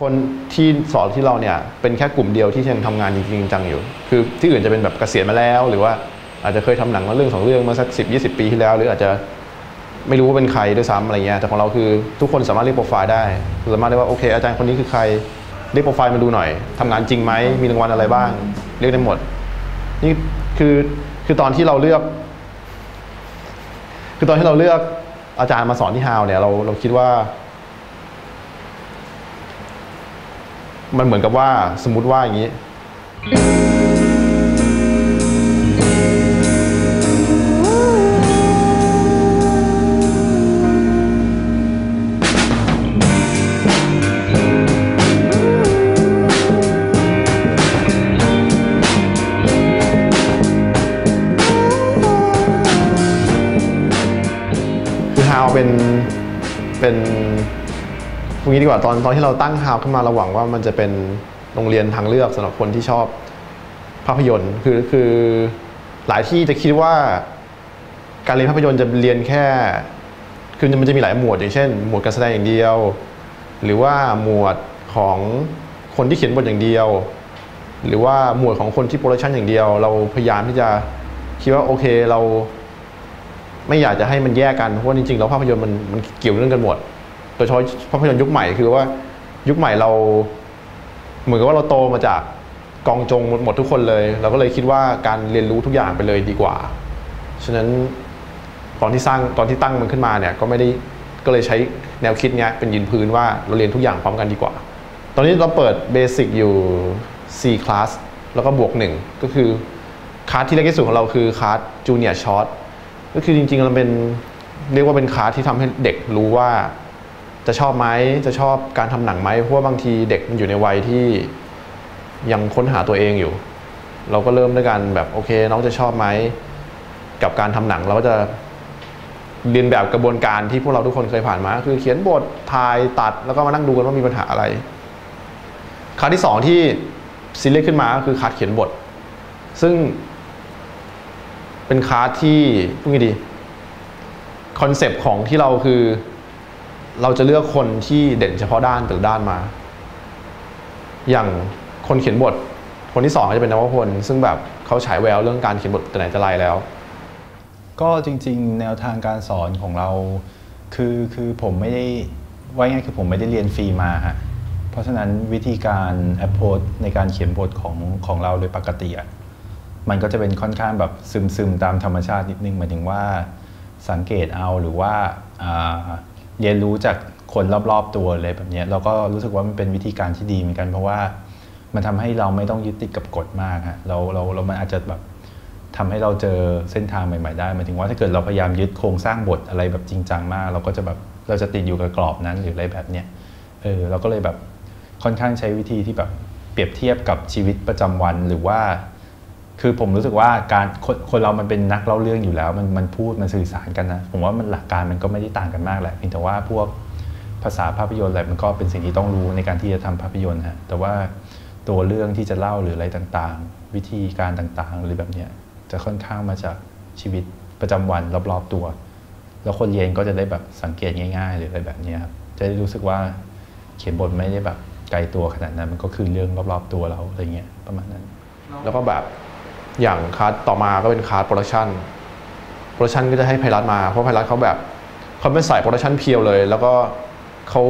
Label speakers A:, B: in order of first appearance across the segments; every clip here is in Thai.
A: คนที่สอนที่เราเนี่ยเป็นแค่กลุ่มเดียวที่ยังทำงานจริงจังอยู่ คือที่อื่นจะเป็นแบบเกษียณมาแล้ว หรือว่าอาจจะเคยทำหนังมาเรื่องสองเรื่องมาสักสิบยี่สิบปีที่แล้ว หรืออาจจะไม่รู้ว่าเป็นใครด้วยซ้ำอะไรเงี้ยแต่ของเราคือทุกคนสามารถเรียกโปรไฟล์ได้สามารถเรียกว่าโอเค อาจารย์คนนี้คือใครเรียกโปรไฟล์มาดูหน่อยทำงานจริงไหมมีรางวัลอะไรบ้าง เรียกได้หมด นี่คือคือตอนที่เราเลือก คือตอนที่เราเลือกอาจารย์มาสอนที่ฮาวเนี่ยเราเราคิดว่า มันเหมือนกับว่าสมมติว่าอย่างนี้ คือฮาวเป็นเป็น พูดงี้ดีกว่าตอนตอนที่เราตั้งฮาวขึ้นมาเราหวังว่ามันจะเป็นโรงเรียนทางเลือกสำหรับคนที่ชอบภาพยนตร์คือคือหลายที่จะคิดว่า การเรียนภาพยนตร์จะเรียนแค่คือมันจะมีหลายหมวดอย่างเช่น หมวดการแสดงอย่างเดียว หรือว่าหมวดของคนที่เขียนบทอย่างเดียว หรือว่าหมวดของคนที่โปรดักชันอย่างเดียว เราพยายามที่จะคิดว่าโอเคเรา ไม่อยากจะให้มันแยกกันเพราะว่าจริงๆแล้วภาพยนตร์มันมันเกี่ยวเรื่องกันหมด โดยเฉพาะภาพยนตร์ยุคใหม่คือว่ายุคใหม่เรา เหมือนกับว่าเราโตมาจากกองจงหมดหมดทุกคนเลย เราก็เลยคิดว่าการเรียนรู้ทุกอย่างไปเลยดีกว่า ฉะนั้นตอนที่สร้างตอนที่ตั้งมันขึ้นมาเนี่ยก็ไม่ได้ก็เลยใช้แนวคิดเนี้ยเป็นยืนพื้นว่าเราเรียนทุกอย่างพร้อมกันดีกว่า ตอนนี้เราเปิดเบสิกอยู่ 4 คลาส แล้วก็บวก 1 ก็คือคลาสที่เล็กที่สุดของเราคือคลาสจูเนียร์ช็อตก็คือจริงๆมันเป็นเรียกว่าเป็นคลาสที่ทำให้เด็กรู้ว่า จะชอบไหมจะชอบการทำหนังไหมเพราะว่าบางทีเด็กมันอยู่ในวัยที่ยังค้นหาตัวเองอยู่ เราก็เริ่มด้วยกันแบบโอเค น้องจะชอบไหมกับการทำหนังเราก็จะเรียนแบบกระบวนการที่พวกเราทุกคนเคยผ่านมา คือเขียนบทถ่ายตัดแล้วก็มานั่งดูกันว่ามีปัญหาอะไรคาสที่สองที่ซีเรียสขึ้นมาก็คือคลาสเขียนบท ซึ่งเป็นคลาสที่พูดไงดีคอนเซปต์ของที่เราคือ เราจะเลือกคนที่เด่นเฉพาะด้านแต่ละด้านมา อย่างคนเขียนบท คนที่สองก็จะเป็นนวพล ซึ่งแบบเขาฉายแววเรื่องการเขียนบทแต่ไหนแต่ไรแล้ว
B: ก็จริง ๆ แนวทางการสอนของเรา คือคือผมไม่ได้ว่าง่ายคือผมไม่ได้เรียนฟรีมาฮะเพราะฉะนั้นวิธีการ approach ในการเขียนบทของของเราโดยปกติอะมันก็จะเป็นค่อนข้างแบบซึมๆตามธรรมชาตินิดนึงหมายถึงว่าสังเกตเอาหรือว่าอ่า เรียนรู้จากคนรอบๆตัวเลยแบบนี้เราก็รู้สึกว่ามันเป็นวิธีการที่ดีเหมือนกัน เพราะว่ามันทำให้เราไม่ต้องยึดติดกับกฎมากฮะเราเราเรามันอาจจะแบบทำให้เราเจอเส้นทางใหม่ ๆ ได้หมายถึงว่าถ้าเกิดเราพยายามยึดโครงสร้างบทอะไรแบบจริงจังมาก เราก็จะแบบเราจะติดอยู่กับกรอบนั้นหรืออะไรแบบเนี้ยเออเราก็เลยแบบค่อนข้างใช้วิธีที่แบบเปรียบเทียบกับชีวิตประจำวันหรือว่า คือผมรู้สึกว่าการคนคนเรามันเป็นนักเล่าเรื่องอยู่แล้ว มันมันพูดมันสื่อสารกันนะ ผมว่ามันหลักการมันก็ไม่ได้ต่างกันมากแหละเพียงแต่ว่าพวกภาษาภาพยนตร์อะไรมันก็เป็นสิ่งที่ต้องรู้ในการที่จะทำภาพยนตร์ฮะแต่ว่าตัวเรื่องที่จะเล่าหรืออะไรต่างๆ วิธีการต่างๆ หรือแบบเนี้ยจะค่อนข้างมาจากชีวิตประจำวันรอบๆตัว แล้วคนเรียนก็จะได้แบบสังเกตง่าย ๆ หรืออะไรแบบนี้ครับจะได้รู้สึกว่าเขียนบทไม่ได้แบบไกลตัวขนาดนั้นมันก็คือเรื่องรอบๆตัวเราอะไรเงี้ยประมาณนั้น
A: แล้วก็แบบ อย่างคลาสต่อมาก็เป็นคลาสโปรดักชันโปรดักชันก็จะให้ไพรัตมา เพราะไพรัตเขาแบบเขาเป็นสายโปรดักชันเพียวเลย แล้วก็เขา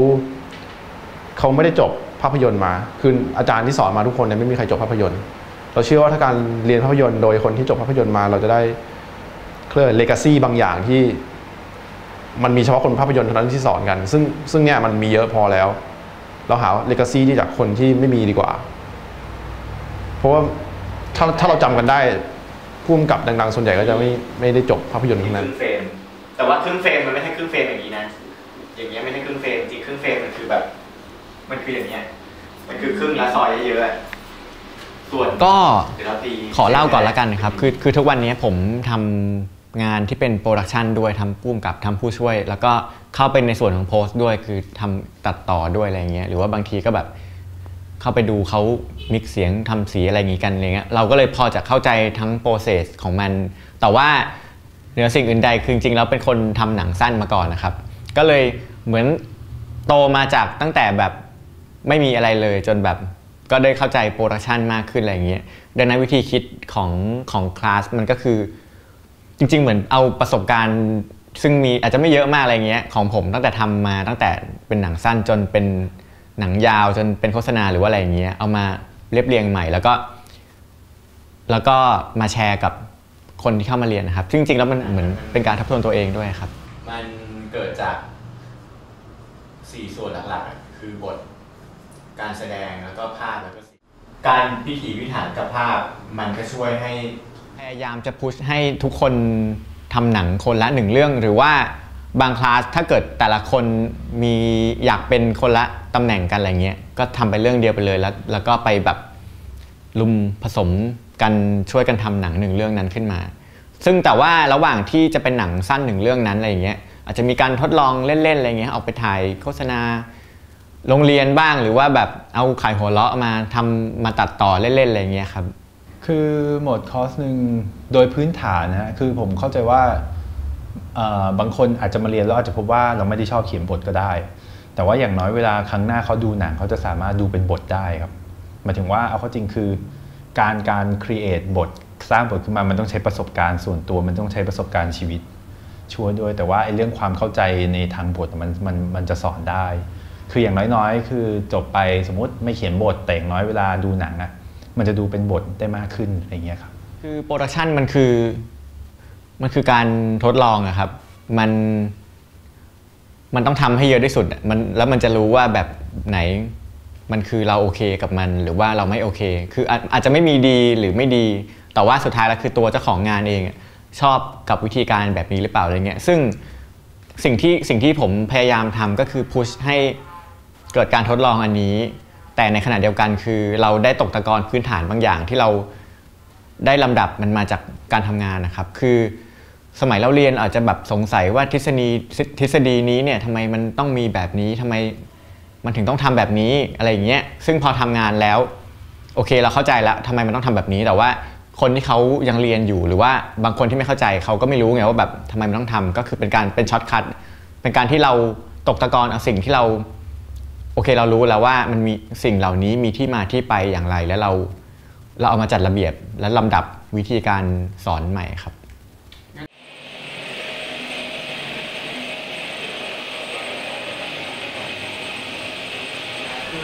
A: เขาไม่ได้จบภาพยนตร์มา คืออาจารย์ที่สอนมาทุกคนเนี่ยไม่มีใครจบภาพยนตร์ เราเชื่อว่าถ้าการเรียนภาพยนตร์โดยคนที่จบภาพยนตร์มา เราจะได้เคลื่อนเลกาซีบางอย่างที่ มันมีเฉพาะคนภาพยนตร์เท่านั้นที่สอนกัน ซึ่งซึ่งเนี่ยมันมีเยอะพอแล้ว เราหาเลกาซีที่จากคนที่ไม่มีดีกว่า เพราะว่า ถ้าถ้าเราจำกันได้ผู้กำกับดังๆ ส่วนใหญ่ก็จะไม่ไม่ได้จบภาพยนตร์
C: ค
A: ทั้งนั้น
C: รึ่งเฟรม แต่ว่าครึ่งเฟรมมันไม่ใช่ครึ่งเฟรมอย่างนี้นะ อย่างเงี้ยไม่ใช่ครึ่งเฟรม จริงครึ่งเฟรมมันคือแบบ มันคืออย่างเงี้ย มันคือครึ่งละซอยเยอะๆอะส่วน
D: ก็
C: เดี๋ยวเราตี
D: ขอเล่าก่อนละกันนะครับ คือคือทุกวันนี้ผมทำงานที่เป็นโปรดักชันด้วยทำผู้กำกับทำผู้ช่วย แล้วก็เข้าไปในส่วนของโพสต์ด้วยคือทำตัดต่อด้วยอะไรเงี้ยหรือว่าบางทีก็แบบ เข้าไปดูเขามิกเสียงทำสีอะไรอย่างงี้กันอะไรเงี้ยเราก็เลยพอจะเข้าใจทั้งโปรเซสของมัน แต่ว่าเหนือสิ่งอื่นใดคือจริงๆแล้วเป็นคนทำหนังสั้นมาก่อนนะครับ ก็เลยเหมือนโตมาจากตั้งแต่แบบไม่มีอะไรเลยจนแบบก็ได้เข้าใจโปรดักชันมากขึ้นอะไรอย่างเงี้ยดังนั้นวิธีคิดของของคลาสมันก็คือจริง ๆ เหมือนเอาประสบการณ์ซึ่งมีอาจจะไม่เยอะมากอะไรเงี้ยของผมตั้งแต่ทำมาตั้งแต่เป็นหนังสั้นจนเป็น หนังยาวจนเป็นโฆษณาหรือว่าอะไรอย่างเงี้ยเอามาเรียบเรียงใหม่แล้วก็ แล้วก็มาแชร์กับคนที่เข้ามาเรียนนะครับซึ่งจริงๆแล้วมันเหมือนเป็นการทบทวนตัวเองด้วยครับ มันเกิดจากสี่ส่วนหลักๆ คือบทการแสดงแล้วก็ภาพแล้วก็การพิถีพิถันกับภาพมันก็ช่วยให้พยายามจะพุชให้ทุกคนทำหนังคนละหนึ่งเรื่องหรือว่า บางคลาสถ้าเกิดแต่ละคนมีอยากเป็นคนละตำแหน่งกันอะไรเงี้ยก็ทำไปเรื่องเดียวไปเลยแล้วแล้วก็ไปแบบลุมผสมกันช่วยกันทำหนังหนึ่งเรื่องนั้นขึ้นมา ซึ่งแต่ว่าระหว่างที่จะเป็นหนังสั้นหนึ่งเรื่องนั้นอะไรเงี้ยอาจจะมีการทดลองเล่นๆอะไรเงี้ยเอาไปถ่ายโฆษณาโรงเรียนบ้างหรือว่าแบบเอาขายหัวเราะมาทำมาตัดต่อเล่นๆอะไรเงี้ยครับ
B: คือหมดคอร์สหนึ่งโดยพื้นฐานนะฮะคือผมเข้าใจว่า บางคนอาจจะมาเรียนแล้วอาจจะพบว่าเราไม่ได้ชอบเขียนบทก็ได้ แต่ว่าอย่างน้อยเวลาครั้งหน้าเขาดูหนังเขาจะสามารถดูเป็นบทได้ครับหมายถึงว่าเอาเข้าจริงคือ การการครีเอทบทสร้างบทขึ้นมามันต้องใช้ประสบการณ์ส่วนตัวมันต้องใช้ประสบการณ์ชีวิตช่วยด้วย แต่ว่าไอ้เรื่องความเข้าใจในทางบทมันมันมันจะสอนได้ คืออย่างน้อยๆ คือจบไปสมมติไม่เขียนบทแต่อย่างน้อยเวลาดูหนังอะมันจะดูเป็นบทได้มากขึ้นอะไรเงี้ยครับ
D: คือโปรดักชันมันคือ มันคือการทดลองอะครับ มัน มันต้องทำให้เยอะที่สุดมันแล้วมันจะรู้ว่าแบบไหน มันคือเราโอเคกับมัน หรือว่าเราไม่โอเค คืออาอาจจะไม่มีดีหรือไม่ดี แต่ว่าสุดท้ายแล้วคือตัวเจ้าของงานเอง ชอบกับวิธีการแบบนี้หรือเปล่าอะไรเงี้ย ซึ่งสิ่งที่สิ่งที่ผมพยายามทำก็คือพุชให้เกิดการทดลองอันนี้ แต่ในขณะเดียวกันคือเราได้ตกตะกอนพื้นฐานบางอย่างที่เราได้ลำดับมันมาจากการทำงานนะครับ คือ สมัยเราเรียนอาจจะแบบสงสัยว่าทฤษฎีทฤษฎีนี้เนี่ยทำไมมันต้องมีแบบนี้ทำไมมันถึงต้องทำแบบนี้อะไรอย่างเงี้ยซึ่งพอทำงานแล้ว โอเคเราเข้าใจแล้วทำไมมันต้องทำแบบนี้แต่ว่าคนที่เขายังเรียนอยู่หรือว่าบางคนที่ไม่เข้าใจเขาก็ไม่รู้ไงว่าแบบทำไมมันต้องทำก็คือเป็นการเป็นช็อตคัทเป็นการที่เราตกตะกอนเอาสิ่งที่เราโอเคเรารู้แล้วว่ามันมีสิ่งเหล่านี้มีที่มาที่ไปอย่างไรแล้วเราเราเอามาจัดระเบียบและลำดับวิธีการสอนใหม่ครับ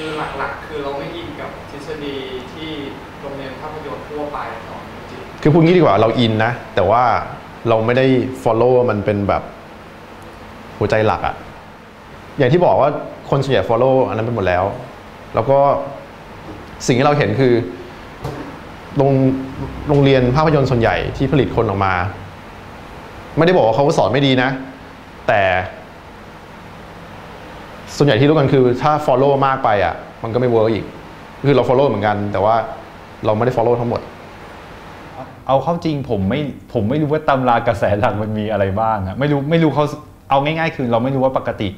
E: คือหลักๆ คือเราไม่อินกับทฤษฎีที่โรงเรียนภาพยนตร์ทั่วไปสอนจริง
A: คือพูดงี้ดีกว่าเราอินนะ แต่ว่าเราไม่ได้ follow มันเป็นแบบหัวใจหลักอะอย่างที่บอกว่าคนส่วนใหญ่ follow อันนั้นไปหมดแล้ว แล้วก็สิ่งที่เราเห็นคือโรงโรงเรียนภาพยนตร์ส่วนใหญ่ที่ผลิตคนออกมา ไม่ได้บอกว่าเขาสอนไม่ดีนะ แต่ ส่วนใหญ่ที่รู้กันคือถ้า follow มากไปอะ มันก็ไม่เวิร์กอีก คือเรา follow เหมือนกัน แต่ว่าเราไม่ได้ follow ทั้งหมด
B: เอาเข้าจริงผมไม่ผมไม่รู้ว่าตำรากระแสหลักมันมีอะไรบ้างอะไม่รู้ไม่รู้เขาเอาง่ายๆ คือเราไม่รู้ว่าปกติ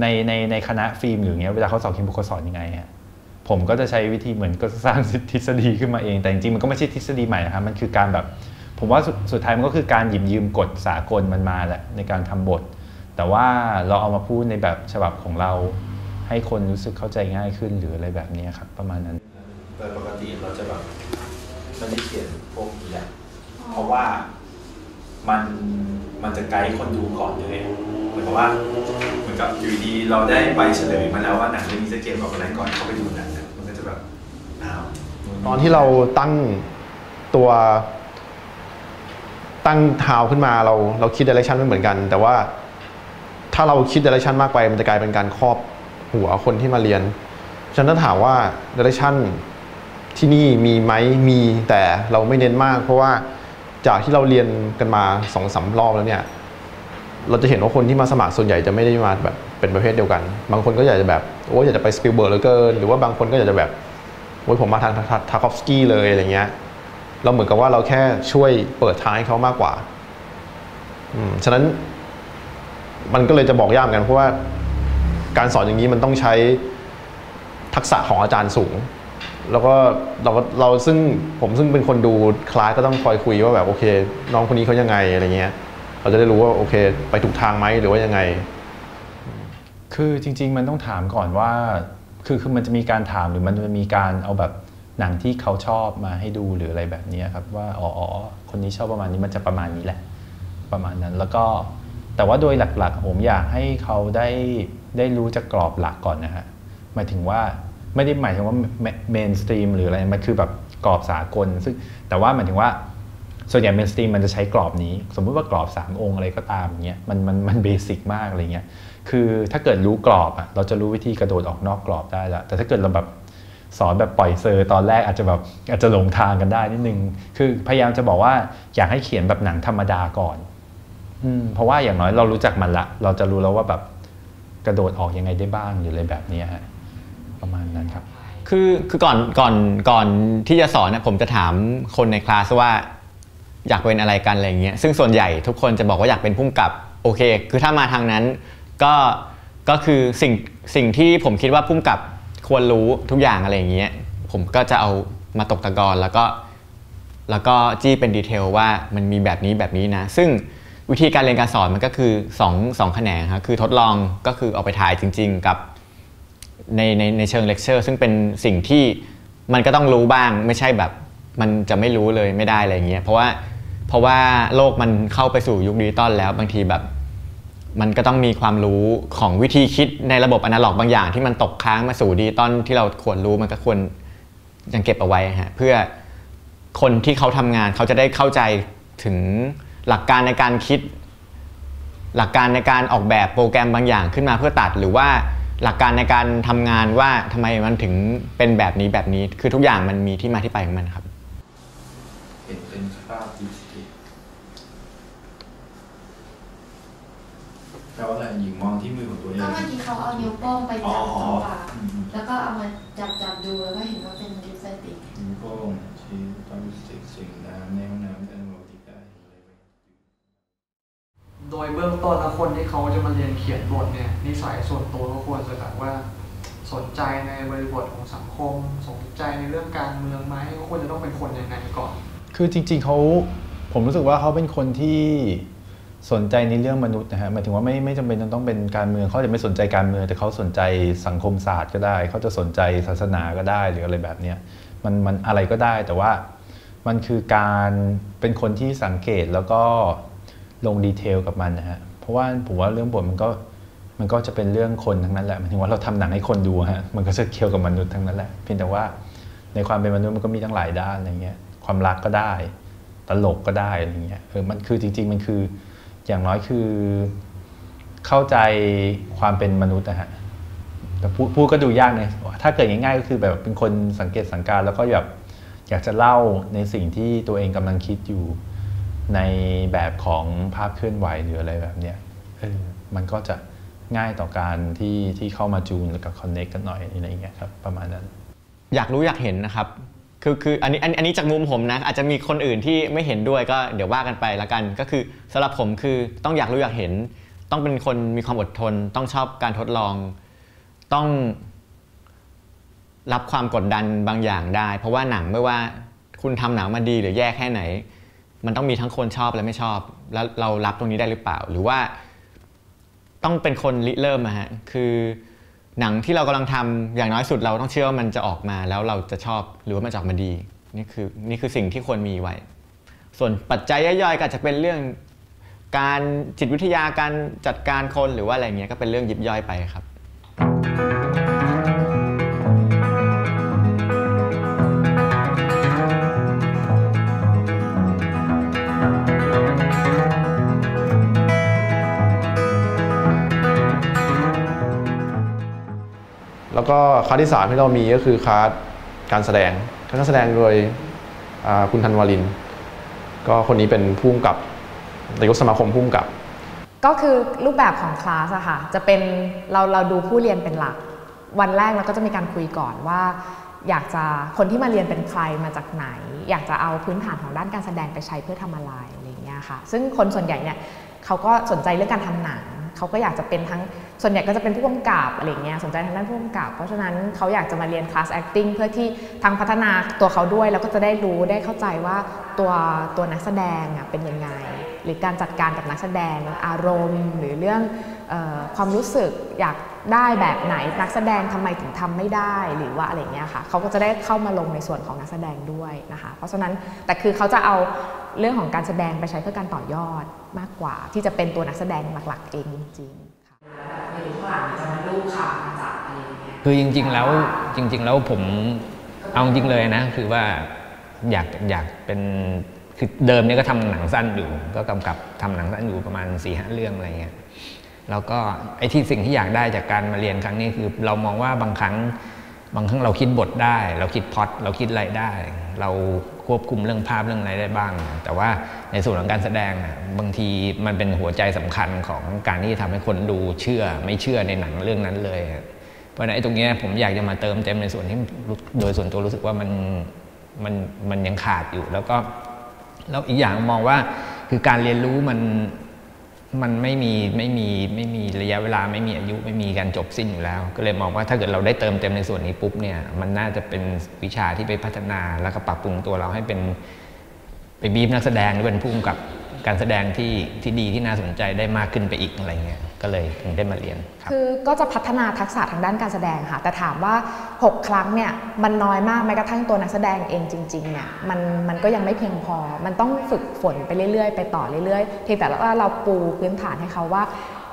B: ในในในคณะฟิล์มหรือเงี้ยเวลาเขาสอนคิมบุเขาสอนยังไงฮะผมก็จะใช้วิธีเหมือนก็สร้างทฤษฎีขึ้นมาเอง แต่จริงๆมันก็ไม่ใช่ทฤษฎีใหม่นะครับมันคือการแบบ ผมว่าสุดสุดท้ายมันก็คือการหยิบยืมกฎสากลมันมาแหละในการทำบท แต่ว่าเราเอามาพูดในแบบฉบับของเรา ให้คนรู้สึกเข้าใจง่ายขึ้นหรืออะไรแบบนี้ครับ ประมาณนั้น
F: โดยปกติเราจะแบบไม่ได้เขียนพวกนี้แหละเพราะว่ามันมันจะไกด์คนดูก่อนเลยเหมือนกับว่าเหมือนกับอยู่ดีเราได้ใบเฉลยมาแล้วว่าหนังเรื่องนี้จะเกี่ยวกับอะไรก่อนเขาไปดูหนังเนี่ยมันก็จะแบบอ้าว
A: ตอนที่เราตั้งตัวตั้งทาวขึ้นมาเราเราคิด direction ไม่เหมือนกัน แต่ว่า ถ้าเราคิด direction มากไปมันจะกลายเป็นการครอบหัวคนที่มาเรียนฉันถ้าถามว่า direction ที่นี่มีไหมมีแต่เราไม่เน้นมาก เพราะว่าจากที่เราเรียนกันมาสองสามรอบแล้วเนี่ยเราจะเห็นว่าคนที่มาสมัครส่วนใหญ่จะไม่ได้มาแบบเป็นประเภทเดียวกัน บางคนก็อยากจะแบบโอ้อยากจะไปสปิลเบิร์กเหลือเกิน หรือว่าบางคนก็อยากจะแบบโอ้ยผมมาทางทาคอฟสกี้เลยอะไรเงี้ย เราเหมือนกับว่าเราแค่ช่วยเปิดทางให้เขามากกว่า อืม ฉะนั้น มันก็เลยจะบอกยากเหมือนกันเพราะว่าการสอนอย่างนี้มันต้องใช้ทักษะของอาจารย์สูง แล้วก็เราเราซึ่งผมซึ่งเป็นคนดูคลาสก็ต้องคอยคุยว่าแบบโอเค น้องคนนี้เขายังไงอะไรเงี้ย เราจะได้รู้ว่าโอเค ไปถูกทางไหมหรือว่ายังไง
B: คือจริง ๆ มันต้องถามก่อนว่า คือคือมันจะมีการถามหรือมันจะมีการเอาแบบหนังที่เขาชอบมาให้ดูหรืออะไรแบบนี้ครับว่าอ๋อคนนี้ชอบประมาณนี้มันจะประมาณนี้แหละ ประมาณนั้นแล้วก็ แต่ว่าโดยหลักๆ ผมอยากให้เขาได้ได้รู้จากกรอบหลักก่อนนะฮะหมายถึงว่าไม่ได้หมายถึงว่าเมนสตรีมหรืออะไรมันคือแบบกรอบสากล ซึ่งแต่ว่าหมายถึงว่าส่วนใหญ่เมนสตรีมมันจะใช้กรอบนี้ สมมุติว่ากรอบ 3 องค์อะไรก็ตามอย่างเงี้ยมันมันมันเบสิกมากอะไรเงี้ยคือถ้าเกิดรู้กรอบอะเราจะรู้วิธีกระโดดออกนอกกรอบได้ละแต่ถ้าเกิดเราแบบสอนแบบปล่อยเซอร์ตอนแรกอาจจะแบบอาจจะหลงทางกันได้นิดนึง คือพยายามจะบอกว่าอยากให้เขียนแบบหนังธรรมดาก่อน เพราะว่าอย่างน้อยเรารู้จักมันละ เราจะรู้แล้วว่าแบบกระโดดออกยังไงได้บ้างหรืออะไรแบบนี้ฮะประมาณนั้นครับ
D: คือคือก่อนก่อนก่อนที่จะสอนนะผมจะถามคนในคลาสว่าอยากเป็นอะไรกันอะไรเงี้ยซึ่งส่วนใหญ่ทุกคนจะบอกว่าอยากเป็นผู้กำกับโอเค คือถ้ามาทางนั้นก็ก็คือสิ่งสิ่งที่ผมคิดว่าผู้กำกับควรรู้ทุกอย่างอะไรอย่างเงี้ยผมก็จะเอามาตกตะกอนแล้วก็ แล้วก็จี้เป็นดีเทลว่ามันมีแบบนี้แบบนี้นะ ซึ่ง วิธีการเรียนการสอนมันก็คือ2 2แขนงครับคือทดลองก็คือเอาไปถ่ายจริง ๆ กับในในในเชิงเลคเชอร์ซึ่งเป็นสิ่งที่มันก็ต้องรู้บ้างไม่ใช่แบบมันจะไม่รู้เลยไม่ได้อะไรเงี้ยเพราะว่าเพราะว่าโลกมันเข้าไปสู่ยุคดิจิตอลแล้วบางทีแบบ มันก็ต้องมีความรู้ของวิธีคิดในระบบอนาล็อกบางอย่างที่มันตกค้างมาสู่ดิจิตอลที่เราควรรู้มันก็ควรยังเก็บเอาไว้ฮะเพื่อคนที่เขาทำงานเขาจะได้เข้าใจถึง หลักการในการคิด หลักการในการออกแบบโปรแกรมบางอย่างขึ้นมาเพื่อตัด หรือว่าหลักการในการทำงานว่าทำไมมันถึงเป็นแบบนี้แบบนี้ คือทุกอย่างมันมีที่มาที่ไปของมันครับ
F: เห็นเป็นคราบดิสติแปลว่าอะไรหญิงมองที่มือของตัวเอง
G: ก็เมื่อกี้เขาเอานิ้วโป้งไป
F: อ๋อ
G: จับจังหวะ
F: อืม
G: แล้วก็เอามาจับจับดูแล้วก็เห็นว่าเป็นลิปสติก
F: นิ้วโป้งชี้ตอนดิสติกสิ่งน้ำในห้องน้ำแอนโรติกได้อะไรไป
E: โดยเบื้องต้นแล้วคนที่เขาจะมาเรียนเขียนบทเนี่ยนิสัยส่วนตัวก็ควรจะแบบว่า สนใจในบริบทของสังคม สนใจในเรื่องการเมืองไหมเขาควรจะต้องเป็นคนยังไงก่อน
B: คือจริง ๆเขาผมรู้สึกว่าเขาเป็นคนที่สนใจในเรื่องมนุษย์นะฮะหมายถึงว่าไม่ไม่จำเป็นต้องเป็นการเมืองเขาจะไม่สนใจการเมือง แต่เขาสนใจสังคมศาสตร์ก็ได้ เขาจะสนใจศาสนาก็ได้หรืออะไรแบบเนี้ยมันมันอะไรก็ได้แต่ว่ามันคือการเป็นคนที่สังเกตแล้วก็ ลงดีเทลกับมันนะฮะเพราะว่าผมว่าเรื่องบทมันก็มันก็จะเป็นเรื่องคนทั้งนั้นแหละหมายถึงว่าเราทำหนังให้คนดูฮะมันก็จะเกี่ยวกับมนุษย์ทั้งนั้นแหละเพียงแต่ว่าในความเป็นมนุษย์มันก็มีทั้งหลายด้านอะไรเงี้ยความรักก็ได้ ตลกก็ได้อะไรเงี้ยเออมันคือจริง ๆ มันคืออย่างน้อยคือเข้าใจความเป็นมนุษย์นะฮะแต่พูดพูดก็ดูยากเลยถ้าเกิดง่ายๆก็คือแบบเป็นคนสังเกตสังการแล้วก็แบบอยากจะเล่าในสิ่งที่ตัวเองกำลังคิดอยู่ ในแบบของภาพเคลื่อนไหวหรืออะไรแบบเนี้ยเออมันก็จะง่ายต่อการที่ที่เข้ามาจูนกับคอนเน c t กันหน่อยอะไรเงี้ยครับประมาณนั้น
D: อยากรู้อยากเห็นนะครับคือคืออันนี้อันอันนี้จากมุมผมนะอาจจะมีคนอื่นที่ไม่เห็นด้วยก็เดี๋ยวว่ากันไปละกัน ก็คือสำหรับผมคือต้องอยากรู้อยากเห็น ต้องเป็นคนมีความอดทน ต้องชอบการทดลอง ต้องรับความกดดันบางอย่างได้ เพราะว่าหนังไม่ว่าคุณทำหนังมาดีหรือแย่แค่ไหน มันต้องมีทั้งคนชอบและไม่ชอบ แล้วเรารับตรงนี้ได้หรือเปล่า หรือว่า ต้องเป็นคนริเริ่มอะฮะคือหนังที่เรากำลังทำอย่างน้อยสุดเราต้องเชื่อว่ามันจะออกมาแล้วเราจะชอบหรือว่ามันจะออกมาดีนี่คือนี่คือสิ่งที่ควรมีไว้ ส่วนปัจจัยย่อยๆ ก็จจะเป็นเรื่องการจิตวิทยาการจัดการคนหรือว่าอะไรเงี้ยก็เป็นเรื่องยิบย่อยไปครับา
A: สที่สามที่เรามีก็คือคลาสการแสดงการแสดงโดยคุณธันวาลิน ก็คนนี้เป็นผู้กำกับนายกสมาคมผู้กำกับ
H: ก็คือรูปแบบของคลาสอะค่ะจะเป็นเราเราดูผู้เรียนเป็นหลัก วันแรกเราก็จะมีการคุยก่อนว่า อยากจะคนที่มาเรียนเป็นใครมาจากไหน อยากจะเอาพื้นฐานของด้านการแสดงไปใช้เพื่อทำอะไรอะไรอย่างเงี้ยค่ะ ซึ่งคนส่วนใหญ่เนี่ยเขาก็สนใจเรื่องการทำหนังเขาก็อยากจะเป็นทั้ง ส่วนใหญ่ก็จะเป็นผู้กำกับอะไรเงี้ยสนใจทางด้านผู้กำกับ เพราะฉะนั้นเขาอยากจะมาเรียนคลาส acting เพื่อที่ทั้งพัฒนาตัวเขาด้วย แล้วก็จะได้รู้ได้เข้าใจว่าตัวตัวนักแสดงอะเป็นยังไง หรือการจัดการกับนักแสดงอารมณ์ หรือเรื่องออความรู้สึกอยากได้แบบไหนนักแสดงทำไมถึงทำไม่ได้หรือว่าอะไรเงี้ยค่ะเขาก็จะได้เข้ามาลงในส่วนของนักแสดงด้วยนะคะ เพราะฉะนั้นแต่คือเขาจะเอาเรื่องของการแสดงไปใช้เพื่อการต่อยอดมากกว่า ที่จะเป็นตัวนักแสดงหลักๆเองจริง ๆค่ะไม่รู้ข้างหลังจะมาลูกข่าวมาจากอะไรเงี้ย
I: คือจริง ๆ แล้วจริง ๆ แล้วผมเอาจริงเลยนะ คือว่าอยากอยากเป็นคือเดิมเนี่ยก็ทำหนังสั้นอยู่ ก็กำกับทำหนังสั้นอยู่ประมาณ4ีหเรื่องอะไรเงี้ยแล้วก็ไอ้ที่สิ่งที่อยากได้จากการมาเรียนครั้งนี้คือ เรามองว่าบางครั้งบางครั้งเราคิดบทได้ เราคิดพล็อตเราคิดอะไรได้ เราควบคุมเรื่องภาพเรื่องอะไรได้บ้าง แต่ว่า ในส่วนของการแสดงน่ะบางทีมันเป็นหัวใจสำคัญของการที่จะทำให้คนดูเชื่อไม่เชื่อในหนังเรื่องนั้นเลย เพราะฉะนั้นตรงนี้ผมอยากจะมาเติมเต็มในส่วนที่โดยส่วนตัวรู้สึกว่ามันมันมันยังขาดอยู่ แล้วก็แล้วอีกอย่างมองว่าคือการเรียนรู้มันมันไม่มีไม่มีไม่มีระยะเวลาไม่มีอายุไม่มีการจบสิ้นอยู่แล้ว ก็เลยมองว่าถ้าเกิดเราได้เติมเต็มในส่วนนี้ปุ๊บเนี่ยมันน่าจะเป็นวิชาที่ไปพัฒนาแล้วก็ปรับปรุงตัวเราให้เป็น ไปบีบนักแสดงหรือเป็นผู้กำกับการแสดงที่ที่ดีที่น่าสนใจได้มากขึ้นไปอีกอะไรเงี้ยก็เลยถึงได้มาเรียนครับ
H: คือก็จะพัฒนาทักษะทางด้านการแสดงค่ะ แต่ถามว่า 6 ครั้งเนี่ยมันน้อยมากแม้กระทั่งตัวนักแสดงเองจริงๆเนี่ยมันมันก็ยังไม่เพียงพอ มันต้องฝึกฝนไปเรื่อยๆ ไปต่อเรื่อยๆเพียงแต่ว่าเราปูพื้นฐานให้เขาว่า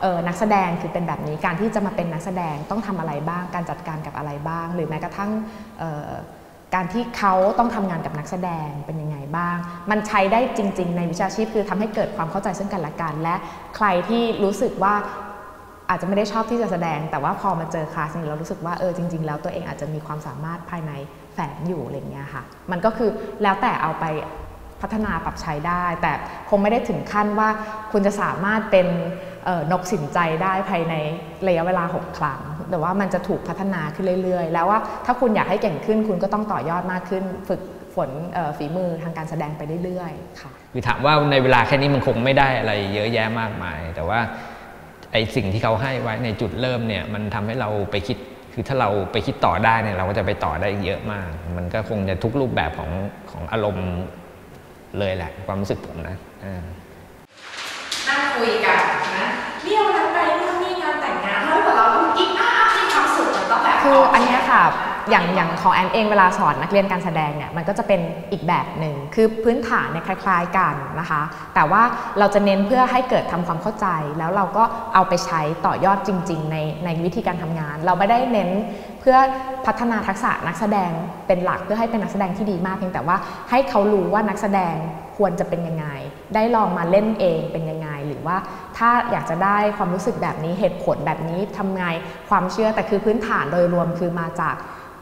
H: เออนักแสดงคือเป็นแบบนี้การที่จะมาเป็นนักแสดงต้องทำอะไรบ้าง การจัดการกับอะไรบ้าง หรือแม้กระทั่งเออ การที่เขาต้องทำงานกับนักแสดงเป็นยังไงบ้าง มันใช้ได้จริง ๆ ในวิชาชีพคือทำให้เกิดความเข้าใจซึ่งกันและกัน และใครที่รู้สึกว่าอาจจะไม่ได้ชอบที่จะแสดง แต่ว่าพอมาเจอคลาสนี้เรารู้สึกว่าเออจริง ๆ แล้วตัวเองอาจจะมีความสามารถภายในแฝงอยู่อะไรเงี้ยค่ะ มันก็คือแล้วแต่เอาไป พัฒนาปรับใช้ได้ แต่คงไม่ได้ถึงขั้นว่าคุณจะสามารถเป็นนกสินใจได้ภายในระยะเวลา 6 ครั้ง แต่ว่ามันจะถูกพัฒนาขึ้นเรื่อย ๆ แล้วว่าถ้าคุณอยากให้เก่งขึ้น คุณก็ต้องต่อยอดมากขึ้น ฝึกฝนฝีมือทางการแสดงไปเรื่อยๆ ค่ะ
I: คือถามว่าในเวลาแค่นี้มันคงไม่ได้อะไรเยอะแยะมากมาย แต่ว่าไอสิ่งที่เขาให้ไว้ในจุดเริ่มเนี่ยมันทำให้เราไปคิดคือถ้าเราไปคิดต่อได้เนี่ยเราก็จะไปต่อได้เยอะมาก มันก็คงจะทุกรูปแบบของของอารมณ์ เลยแหละความรู้สึกผมนะอ่า
H: นั่งคุยกันนะเนี่ยวันนั้นไปนู่นนี่งานแต่งงานแล้วแบบเรากิ๊กอ้ามีความสุขมันต้องแบบคืออันเนี้ยค่ะ อย่างอย่างของแอนเองเวลาสอนนักเรียนการแสดงเนี่ยมันก็จะเป็นอีกแบบหนึ่งคือพื้นฐานเนี่ยคล้ายๆกันนะคะ แต่ว่าเราจะเน้นเพื่อให้เกิดทำความเข้าใจ แล้วเราก็เอาไปใช้ต่อยอดจริง ๆ ในในวิธีการทำงาน เราไม่ได้เน้นเพื่อพัฒนาทักษะนักแสดงเป็นหลักเพื่อให้เป็นนักแสดงที่ดีมากเพียงแต่ว่าให้เขารู้ว่านักแสดงควรจะเป็นยังไง ได้ลองมาเล่นเองเป็นยังไง หรือว่าถ้าอยากจะได้ความรู้สึกแบบนี้เหตุผลแบบนี้ทำไงความเชื่อแต่คือพื้นฐานโดยรวมคือมาจาก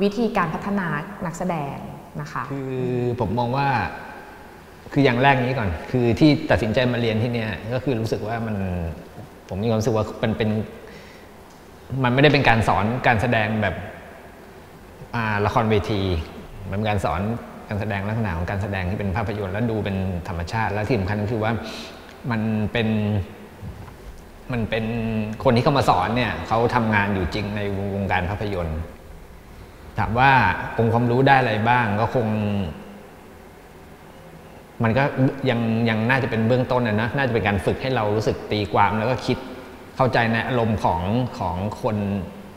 H: วิธีการพัฒนานักแสดงนะคะ
I: คือผมมองว่าคืออย่างแรกนี้ก่อน คือที่ตัดสินใจมาเรียนที่เนี่ยก็คือรู้สึกว่ามันผมมีความรู้สึกว่ามันเป็น มันไม่ได้เป็นการสอนการแสดงแบบละครเวทีมันเป็นการสอนการแสดงลักษณะของการแสดงที่เป็นภาพยนตร์แล้วดูเป็นธรรมชาติ และที่สำคัญก็คือว่ามันเป็นมันเป็นคนที่เข้ามาสอนเนี่ยเขาทำงานอยู่จริงในวงการภาพยนตร์ ถามว่าองค์ความรู้ได้อะไรบ้างก็คง มันก็ยังยังน่าจะเป็นเบื้องต้นนะนะน่าจะเป็นการฝึกให้เรารู้สึกตีความแล้วก็คิดเข้าใจในอารมณ์ของของคน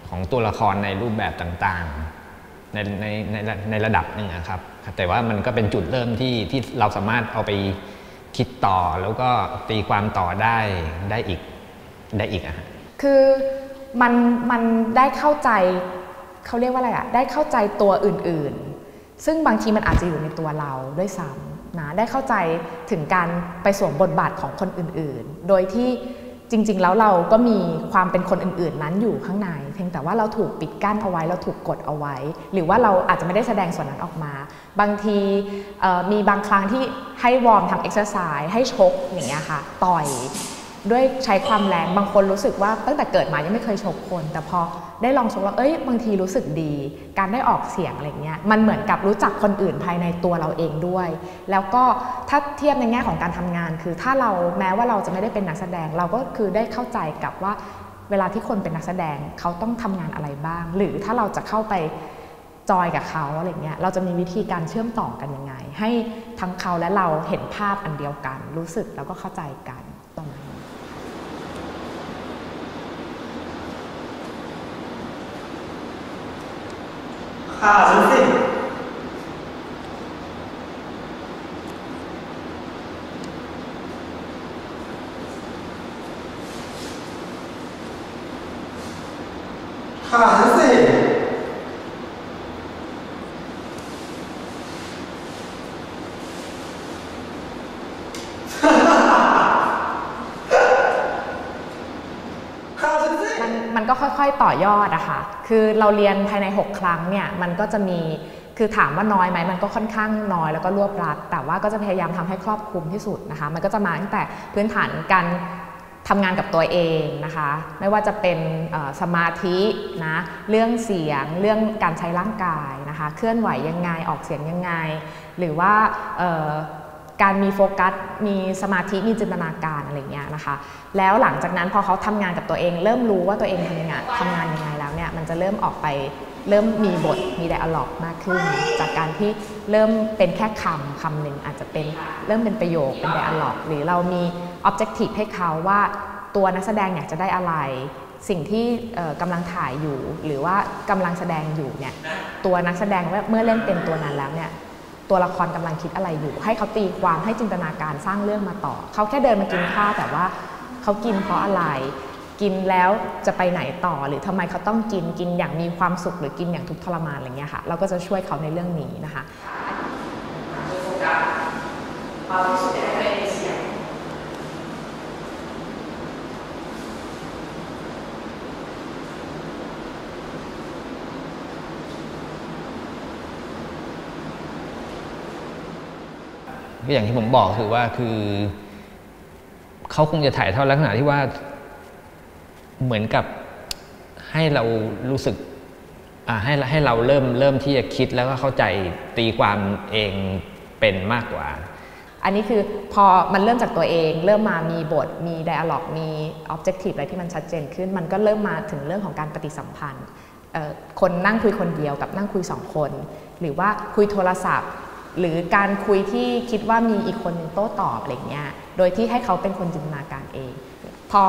I: ของตัวละครในรูปแบบต่างๆ ในในในในระดับหนึ่งครับ แต่ว่ามันก็เป็นจุดเริ่มที่ที่เราสามารถเอาไปคิดต่อแล้วก็ตีความต่อได้ได้อีกได้อีกอะ
H: คือมันมันได้เข้าใจ เขาเรียกว่าอะไรอะได้เข้าใจตัวอื่นๆ ซึ่งบางทีมันอาจจะอยู่ในตัวเราด้วยซ้ำนะได้เข้าใจถึงการไปสวมบทบาทของคนอื่นๆ โดยที่จริง ๆ แล้วเราก็มีความเป็นคนอื่นๆ นั้นอยู่ข้างใน เพียงแต่ว่าเราถูกปิดกั้นเอาไว้ เราถูกกดเอาไว้ หรือว่าเราอาจจะไม่ได้แสดงส่วนนั้นออกมา บางทีมีบางครั้งที่ให้วอร์มทำเอ็กซ์ไซส์ให้ชกอย่างเงี้ยค่ะ ต่อย ด้วยใช้ความแรงบางคนรู้สึกว่าตั้งแต่เกิดมายังไม่เคยชกคน แต่พอได้ลองชกแล้วเอ้ยบางทีรู้สึกดี การได้ออกเสียงอะไรเงี้ยมันเหมือนกับรู้จักคนอื่นภายในตัวเราเองด้วย แล้วก็ถ้าเทียบในแง่ของการทำงาน คือถ้าเราแม้ว่าเราจะไม่ได้เป็นนักแสดง เราก็คือได้เข้าใจกับว่าเวลาที่คนเป็นนักแสดงเขาต้องทำงานอะไรบ้าง หรือถ้าเราจะเข้าไปจอยกับเขาอะไรเงี้ยเราจะมีวิธีการเชื่อมต่อกันยังไง ให้ทั้งเขาและเราเห็นภาพอันเดียวกัน รู้สึกแล้วก็เข้าใจกันประมาณนี้
C: ฆ่าฉันสิฆ่าฉันสิ ฆ่าฉันสิ
H: มันมัน ก็ค่อยๆต่อยอดอะค่ะ คือเราเรียนภายใน 6 ครั้งเนี่ยมันก็จะมีคือถามว่าน้อยไหมมันก็ค่อนข้างน้อยแล้วก็รวบรัด แต่ว่าก็จะพยายามทำให้ครอบคลุมที่สุดนะคะ มันก็จะมาตั้งแต่พื้นฐานการทำงานกับตัวเองนะคะ ไม่ว่าจะเป็นสมาธินะเรื่องเสียงเรื่องการใช้ร่างกายนะคะ เคลื่อนไหวยังไงออกเสียงยังไง หรือว่า การมีโฟกัส มีสมาธิ มีจินตนาการอะไรเงี้ยนะคะ แล้วหลังจากนั้นพอเขาทำงานกับตัวเอง เริ่มรู้ว่าตัวเองทำงานทำงานยังไงแล้วเนี่ย มันจะเริ่มออกไป เริ่มมีบท มีไดอะล็อกมากขึ้น จากการที่เริ่มเป็นแค่คำคำหนึ่งอาจจะเป็นเริ่มเป็นประโยค เป็นไดอะล็อก หรือเรามีออบเจกตีฟให้เขาว่าตัวนักแสดงอยากจะได้อะไร สิ่งที่กำลังถ่ายอยู่ หรือว่ากำลังแสดงอยู่เนี่ย ตัวนักแสดงเมื่อเล่นเป็นตัวนั้นแล้วเนี่ย ตัวละครกำลังคิดอะไรอยู่ ให้เขาตีความให้จินตนาการสร้างเรื่องมาต่อ เขาแค่เดินมากินข้าวแต่ว่าเขากินเพราะอะไร กินแล้วจะไปไหนต่อหรือทำไมเขาต้องกินกินอย่างมีความสุขหรือกินอย่างทุกข์ทรมานอะไรเงี้ยค่ะเราก็จะช่วยเขาในเรื่องนี้นะคะความที่สุดในเสียง
I: ก็อย่างที่ผมบอกคือว่าคือเขาคงจะถ่ายทอดลักษณะที่ว่าเหมือนกับให้เรารู้สึกให้ให้เราเริ่มเริ่มที่จะคิดแล้วก็เข้าใจตีความเองเป็นมากกว่า
H: อันนี้คือพอมันเริ่มจากตัวเอง เริ่มมามีบทมีไดอะล็อกมีออบเจกตีฟอะไรที่มันชัดเจนขึ้น มันก็เริ่มมาถึงเรื่องของการปฏิสัมพันธ์คนนั่งคุยคนเดียวกับนั่งคุยสองคน หรือว่าคุยโทรศัพท์ หรือการคุยที่คิดว่ามีอีกคนหนึ่งโต้ตอบอะไรเงี้ย โดยที่ให้เขาเป็นคนจินตนาการเอง พอ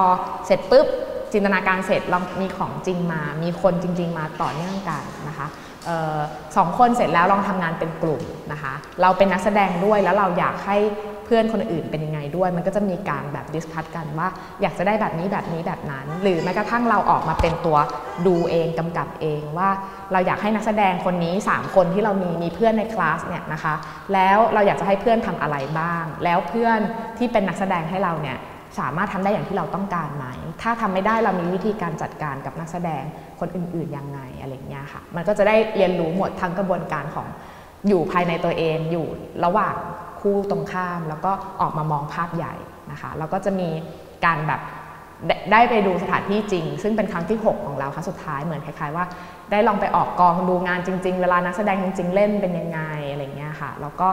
H: เสร็จปุ๊บจินตนาการเสร็จเรามีของจริงมา มีคนจริง ๆ มาต่อเนื่องกันนะคะออสองคนเสร็จแล้วลองทำงานเป็นกลุ่มนะคะ เราเป็นนักแสดงด้วยแล้วเราอยากให้ พื่อนคนอื่นเป็นยังไงด้วย มันก็จะมีการแบบดิสคัตกันว่า อยากจะได้แบบนี้แบบนี้แบบนั้น หรือแม้กระทั่งเราออกมาเป็นตัวดูเองกำกับเองว่า เราอยากให้นักแสดงคนนี้ 3 คนที่เรามีมีเพื่อนในคลาสเนี่ยนะคะแล้วเราอยากจะให้เพื่อนทำอะไรบ้าง แล้วเพื่อนที่เป็นนักแสดงให้เราเนี่ยสามารถทำได้อย่างที่เราต้องการไหม ถ้าทำไม่ได้เรามีวิธีการจัดการกับนักแสดงคนอื่นๆยังไงอะไรเงี้ยค่ะ มันก็จะได้เรียนรู้หมดทั้งกระบวนการของอยู่ภายในตัวเองอยู่ระหว่าง คู่ตรงข้าม แล้วก็ออกมามองภาพใหญ่นะคะแล้วก็จะมีการแบบได้ไปดูสถานที่จริง ซึ่งเป็นครั้งที่ 6 ของเราครั้งสุดท้ายเหมือนคล้ายๆว่า ได้ลองไปออกกองดูงานจริง ๆ เวลานักแสดงจริง ๆ เล่นเป็นยังไงอะไรเงี้ยค่ะแล้วก็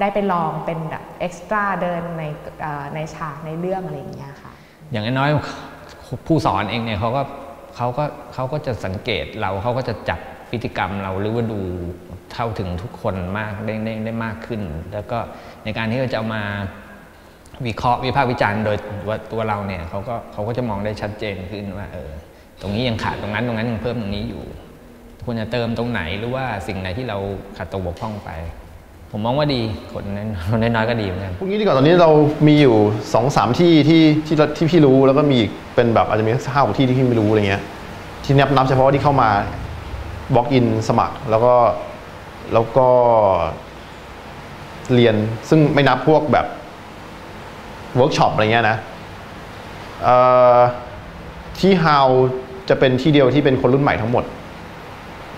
H: ได้ไปลองเป็นแบบเอ็กซ์ตร้าเดินในในฉากในเรื่องอะไรเงี้ยค่ะ
I: อย่างน้อยผู้สอนเองเนี่ยเขาก็เขาก็เขาก็จะสังเกตเราเขาก็จะจับ พฤติกรรมเราหรือว่าดูเท่าถึงทุกคนมากได้ได้ได้มากขึ้น แล้วก็ในการที่เขาจะเอามาวิเคราะห์วิพากษ์วิจารณ์โดยว่าตัวเราเนี่ยเขาก็เขาก็จะมองได้ชัดเจนขึ้นว่าเออตรงนี้ยังขาดตรงนั้นตรงนั้นยังเพิ่มตรงนี้อยู่ควรจะเติมตรงไหนหรือว่าสิ่งไหนที่เราขาดตกบกพร่องไป ผมมองว่าดีคนน้อยก็ดีเหมือนกัน
A: พวกนี้ดีกว่าตอนนี้เรามีอยู่2องสามที่ที่ที่ที่พี่รู้แล้วก็มีอีกเป็นแบบอาจจะมีสักห้าหกที่ที่พี่ไม่รู้อะไรเงี้ยที่นับนับเฉพาะที่เข้ามา บล็อกอินสมัครแล้วก็แล้วก็เรียนซึ่งไม่นับพวกแบบเวิร์กช็อปอะไรเงี้ยนะที่ How จะเป็นที่เดียวที่เป็นคนรุ่นใหม่ทั้งหมด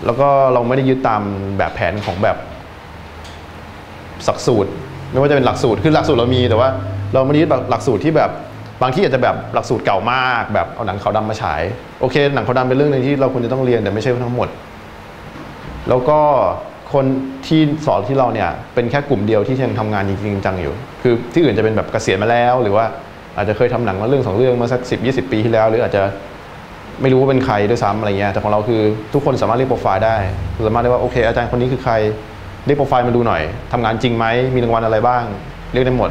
A: แล้วก็เราไม่ได้ยึดตามแบบแผนของแบบหลักสูตร ไม่ว่าจะเป็นหลักสูตรคือหลักสูตรเรามีแต่ว่า เราไม่ได้ยึดหลักสูตรที่แบบบางที่อาจจะแบบหลักสูตรเก่ามาก แบบเอาหนังขาวดำมาฉายโอเค หนังขาวดำเป็นเรื่องหนึ่งที่เราควรจะต้องเรียนแต่ไม่ใช่ทั้งหมด แล้วก็คนที่สอนที่เราเนี่ยเป็นแค่กลุ่มเดียวที่ยังทำงานจริงๆจังอยู่ คือที่อื่นจะเป็นแบบเกษียณมาแล้ว หรือว่าอาจจะเคยทำหนังมาเรื่องสองเรื่องมาสักสิบยี่สิบปีที่แล้ว หรืออาจจะไม่รู้ว่าเป็นใครด้วยซ้ำอะไรเงี้ยแต่ของเราคือทุกคนสามารถเรียกโปรไฟล์ได้สามารถเรียกว่าโอเคอาจารย์คนนี้คือใครเรียกโปรไฟล์มาดูหน่อยทำงานจริงไหมมีรางวัลอะไรบ้าง เรียกได้หมด